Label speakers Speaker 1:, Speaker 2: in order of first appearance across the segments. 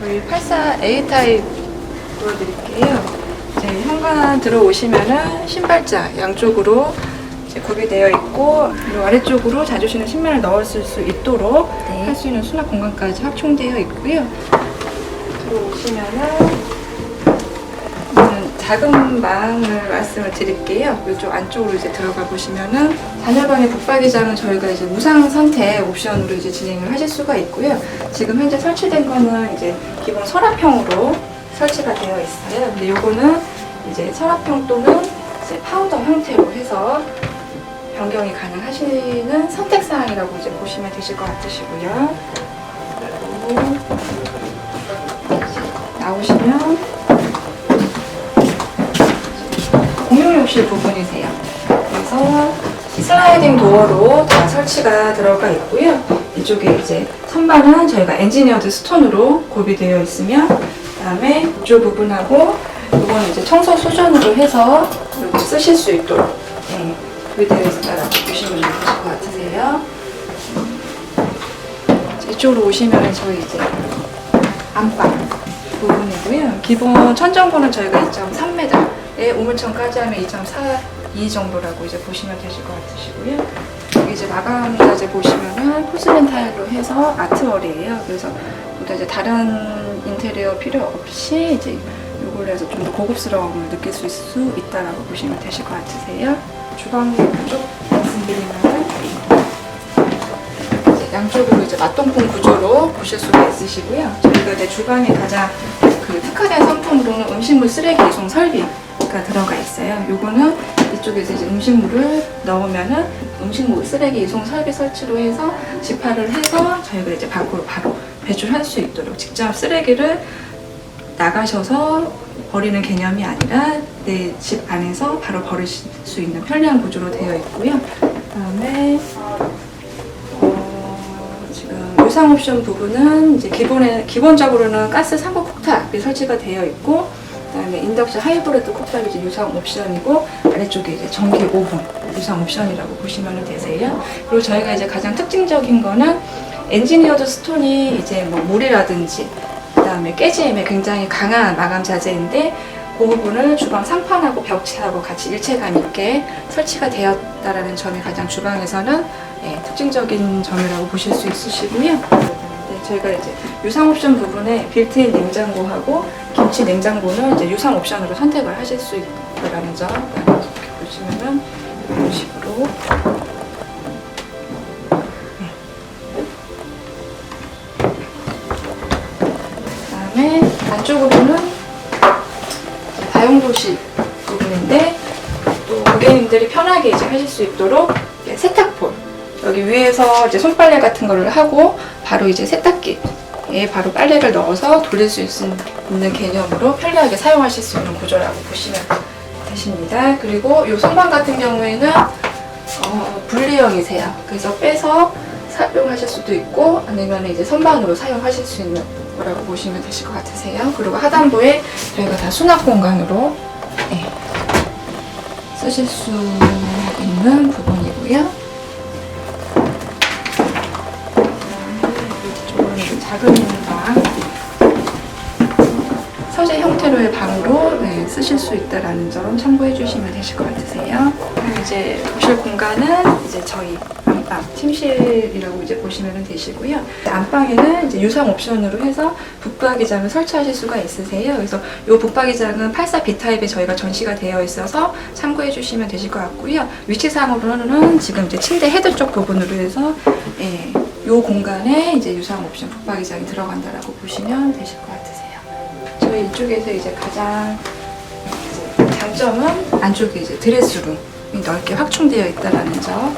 Speaker 1: 저희 84 A 타입 보여드릴게요. 이제 현관 들어오시면은 신발자 양쪽으로 이제 구비되어 있고 그리고 아래쪽으로 자주 신는 신발을 넣었을 수 있도록
Speaker 2: 네.
Speaker 1: 할 수 있는 수납 공간까지 확충되어 있고요. 들어오시면은 음, 작은 방을 말씀을 드릴게요. 이쪽 안쪽으로 이제 들어가 보시면은 자녀방의 북박이장은 저희가 이제 무상 선택 옵션으로 이제 진행을 하실 수가 있고요. 지금 현재 설치된 거는 이제 기본 서랍형으로 설치가 되어 있어요. 근데 요거는 이제 서랍형 또는 이제 파우더 형태로 해서 변경이 가능하시는 선택 사항이라고 이제 보시면 되실 것 같으시고요. 나오시면 공용욕실 부분이세요. 그래서 슬라이딩 도어로 다 설치가 들어가 있고요. 이쪽에 이제 선반은 저희가 엔지니어드 스톤으로 구비되어 있으며 그다음에 이쪽 부분하고 이거는 이제 청소 수전으로 해서 이렇게 쓰실 수 있도록 네, 구비되어 있다라고 보시면 되실 것 같으세요. 이쪽으로 오시면 저희 이제 안방 부분이고요. 기본 천정고는 저희가 2.3m 에 우물천까지 하면 2.42 정도라고 이제 보시면 되실 것 같으시고요. 여기 이제 마감자재 보시면은 포슬린 타일로 해서 아트월이에요. 그래서 보다 이제 다른 인테리어 필요 없이 이제 이걸로 해서 좀 더 고급스러움을 느낄 수, 수 있다라고 보시면 되실 것 같으세요. 주방 쪽 말씀드리면은 이제 양쪽으로 이제 맞동풍 구조로 보실 수가 있으시고요. 저희가 이제 주방에 가장 그 특화된 상품으로는 음식물 쓰레기 이송 설비 가 들어가 있어요. 요거는 이쪽에서 이제 음식물을 넣으면은 음식물 쓰레기 이송 설비 설치로 해서 집화를 해서 저희가 이제 밖으로 바로 배출할 수 있도록 직접 쓰레기를 나가셔서 버리는 개념이 아니라 내 집 안에서 바로 버리실 수 있는 편리한 구조로 되어 있고요. 그다음에 어, 유상 옵션 부분은 이제 기본에 기본적으로는 가스 상고 쿡탑이 설치가 되어 있고 그다음에 인덕션 하이브리드 이제 유상 옵션이고 아래쪽에 이제 전기 오븐 유상 옵션이라고 보시면 되세요. 그리고 저희가 이제 가장 특징적인 거는 엔지니어드 스톤이 이제 뭐 물이라든지 그다음에 깨짐에 굉장히 강한 마감 자재인데 그 부분을 주방 상판하고 벽체하고 같이 일체감 있게 설치가 되었다라는 점이 가장 주방에서는 예, 특징적인 점이라고 보실 수 있으시고요. 네, 저희가 이제 유상 옵션 부분에 빌트인 냉장고하고 김치 냉장고는 이제 유상 옵션으로 선택을 하실 수 있다라는 점 이렇게 보시면은 이런 식으로. 그다음에 안쪽으로는 다용도실 부분인데 또 고객님들이 편하게 이제 하실 수 있도록 세탁볼 여기 위에서 이제 손빨래 같은 거를 하고 바로 이제 세탁기에 바로 빨래를 넣어서 돌릴 수 있는 개념으로 편리하게 사용하실 수 있는 구조라고 보시면 되십니다. 그리고 이 선반 같은 경우에는 어, 분리형이세요. 그래서 빼서 사용하실 수도 있고 아니면 이제 선반으로 사용하실 수 있는 거라고 보시면 되실 것 같으세요. 그리고 하단부에 저희가 다 수납 공간으로 네, 쓰실 수 있는 부분이고요. 방 서재 형태로의 방으로 네, 쓰실 수 있다라는 점 참고해 주시면 되실 것 같으세요. 이제 보실 공간은 이제 저희 안방, 침실이라고 이제 보시면 되시고요. 안방에는 이제 유상 옵션으로 해서 북박이장을 설치하실 수가 있으세요. 그래서 이 북박이장은 84B 타입에 저희가 전시가 되어 있어서 참고해 주시면 되실 것 같고요. 위치상으로는 지금 이제 침대 헤드 쪽 부분으로 해서 예, 이 공간에 이제 유상 옵션 북박이장이 들어간다라고 보시면 되실 것 같으세요. 저희 이쪽에서 이제 가장 이제 장점은 안쪽에 이제 드레스룸이 넓게 확충되어 있다라는 점.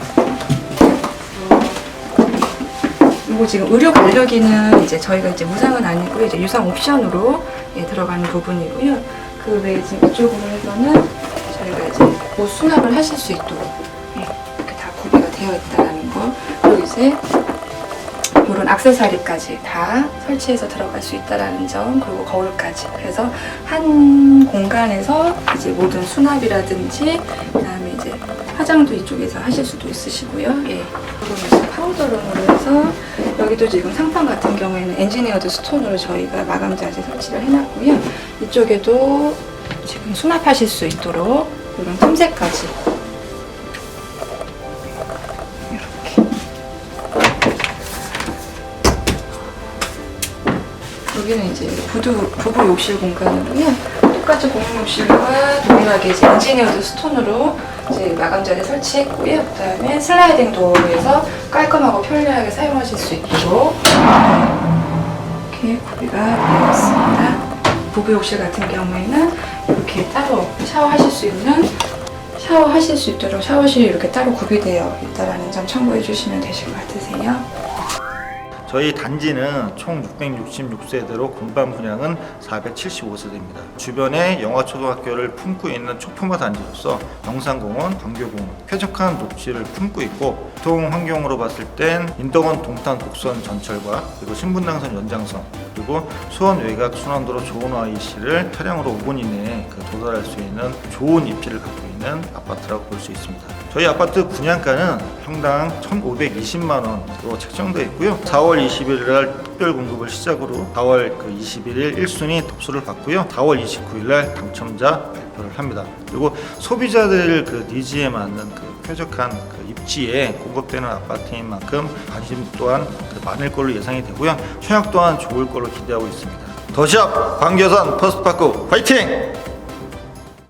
Speaker 1: 그리고 지금 의료 간격이는 이제 저희가 이제 무상은 아니고 이제 유상 옵션으로 예, 들어가는 부분이고요. 그 외에 지금 이쪽으로 해서는 저희가 이제 뭐 수납을 하실 수 있도록 예, 이렇게 다 구비가 되어 있다라는 거. 그리고 이제 이런 액세서리까지 다 설치해서 들어갈 수 있다라는 점 그리고 거울까지. 그래서 한 공간에서 이제 모든 수납이라든지 그다음에 이제 화장도 이쪽에서 하실 수도 있으시고요. 예. 그리고 파우더룸으로 해서 여기 여기도 지금 상판 같은 경우에는 엔지니어드 스톤으로 저희가 마감 자재 설치를 해놨고요. 이쪽에도 지금 수납하실 수 있도록 이런 틈새까지 여기는 이제 부두, 부부 욕실 공간으로요. 똑같이 공용 욕실과 동일하게 이제 엔지니어드 스톤으로 이제 마감 자재 설치했고요. 그 다음에 슬라이딩 도어에서 깔끔하고 편리하게 사용하실 수 있도록 이렇게 구비가 되어 있습니다. 부부 욕실 같은 경우에는 이렇게 따로 샤워하실 수 있는 샤워하실 수 있도록 샤워실이 이렇게 따로 구비되어 있다는 점 참고해 주시면 되실 것 같으세요.
Speaker 2: 저희 단지는 총 666세대로 공간 분양은 475세대입니다. 주변에 영화초등학교를 품고 있는 초품화 단지로서 영산공원, 광교공원, 쾌적한 녹지를 품고 있고 교통 환경으로 봤을 땐 인덕원 동탄 곡선 전철과 그리고 신분당선 연장선 그리고 수원 외곽 순환도로 좋은 IC를 차량으로 5분 이내에 그 도달할 수 있는 좋은 입지를 갖고 있는 아파트라고 볼 수 있습니다. 저희 아파트 분양가는 평당 1,520만 원으로 책정되어 있고요. 4월 20일 날 특별 공급을 시작으로 4월 그 21일 1순위 접수를 받고요. 4월 29일 날 당첨자 발표를 합니다. 그리고 소비자들 그 니즈에 맞는 그 쾌적한 그 입지에 공급되는 아파트인 만큼 관심 또한 그 많을 걸로 예상이 되고요. 청약 또한 좋을 걸로 기대하고 있습니다. 더샵 광교산 퍼스트파크 화이팅!